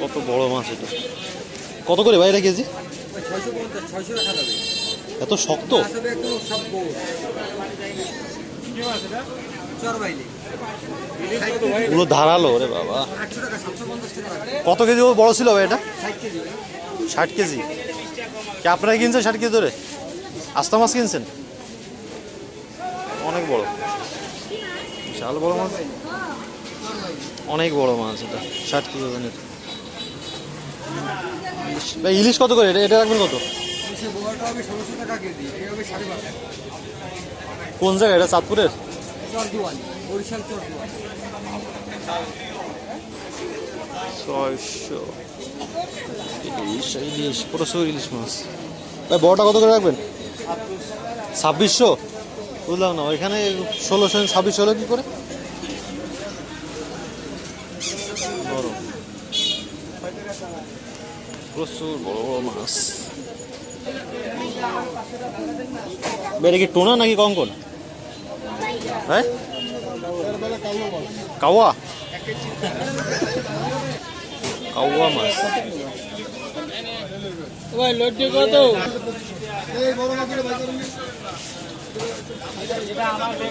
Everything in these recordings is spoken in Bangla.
কত বড় মাছ এটা? কত করে ভাই এটা কেজি? এত শক্ত? পুরো ধারালো রে বাবা। কত কেজি ও বড় ছিল ভাই এটা? ষাট কেজি। কি আপনারা কিনছেন ষাট কেজি ধরে? আস্তা মাছ কিনছেন? অনেক বড়। বিশাল বড় মাছ। অনেক বড় মাছ এটা, ষাট কেজি ওজনের ইলিশ কত করে? এটা এটা রাখবেন কত? কোন জায়গা এটা চাঁদপুরের? ছয়শো ইলিশ ইলিশ ইলিশ মাছ। বড়টা কত করে রাখবেন? ছাব্বিশশো? বুঝলাম না, ওইখানে ষোলোশো ছাব্বিশশো হলো কি করে বড় প্রচুর বড় বড় মাছ। এটা কি টোনা নাকি কঙ্কন? হ্যাঁ? কাওয়া। কাওয়া মাছ। ভাই লড্ডু কত?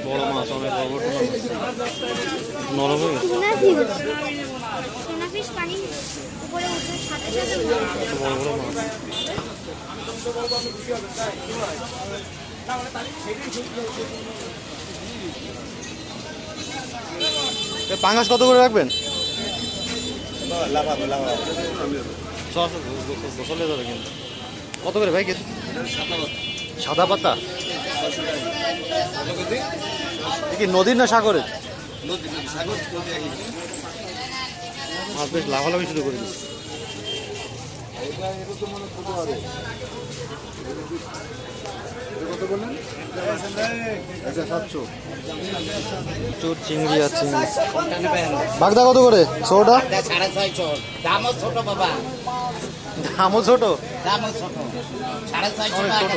বড় মাছ অনেক বড় বড় নরম হয়ে গেছে। বড় বড় মাছ পাঙ্গাস কত করে রাখবেন? কত করে ভাই কেজি? সাদা পাতা। কি নদীর না সাগরের? মাছ বেশ লাফালাফি শুরু করে দিচ্ছে প্রচুর চিংড়ি আর চিংড়ি। বাগদা কত করে? ছোটটা? সাড়ে ছয়শো দামও ছোট বাবা। দামও ছোট? দামও ছোট। সাড়ে ছয়শো টাকা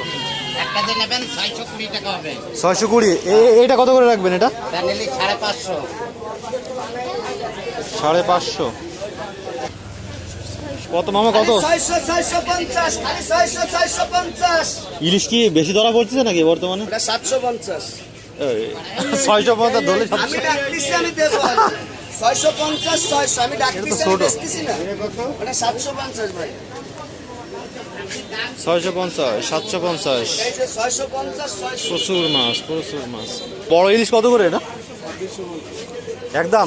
একটা যে নেবেন ছয়শো কুড়ি টাকা হবে। ছয়শো কুড়ি। এ- এইটা কত করে রাখবেন এটা? সাড়ে পাঁচশো। সাড়ে পাঁচশো। কত মামা কত? ইলিশ কি বেশি ধরা পড়ছে নাকি বর্তমানে? সাতশো পঞ্চাশ। ছয়শো পঞ্চাশ ধরলে ছয়শো পঞ্চাশ ছয়শো আমি ডাকতেছি ছোট। আমি বেচতেছি না। ওটা সাতশো পঞ্চাশ ভাই। ছয়শো পঞ্চাশ সাতশো প্রচুর মাছ প্রচুর মাছ। বড় ইলিশ কত করে এটা? একদম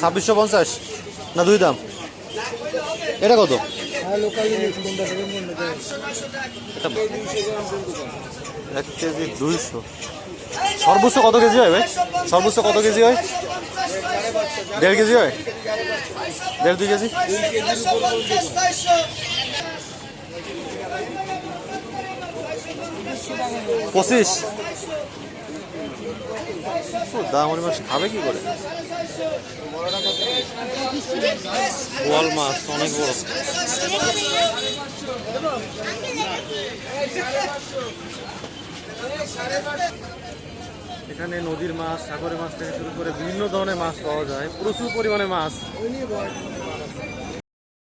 ছাব্বিশশো পঞ্চাশ না দুই দাম? এটা কত? এক কেজি দুইশো। সর্বোচ্চ কত কেজি হয় ভাই? সর্বোচ্চ কত কেজি হয়? দেড় কেজি হয়? দেড় দুই কেজি? পঁচিশ। ও, দাম মাছ খাবে কি করে? বোয়াল মাছ অনেক বড়। এখানে নদীর মাছ সাগরের মাছ থেকে শুরু করে বিভিন্ন ধরনের মাছ পাওয়া যায়। প্রচুর পরিমাণে মাছ।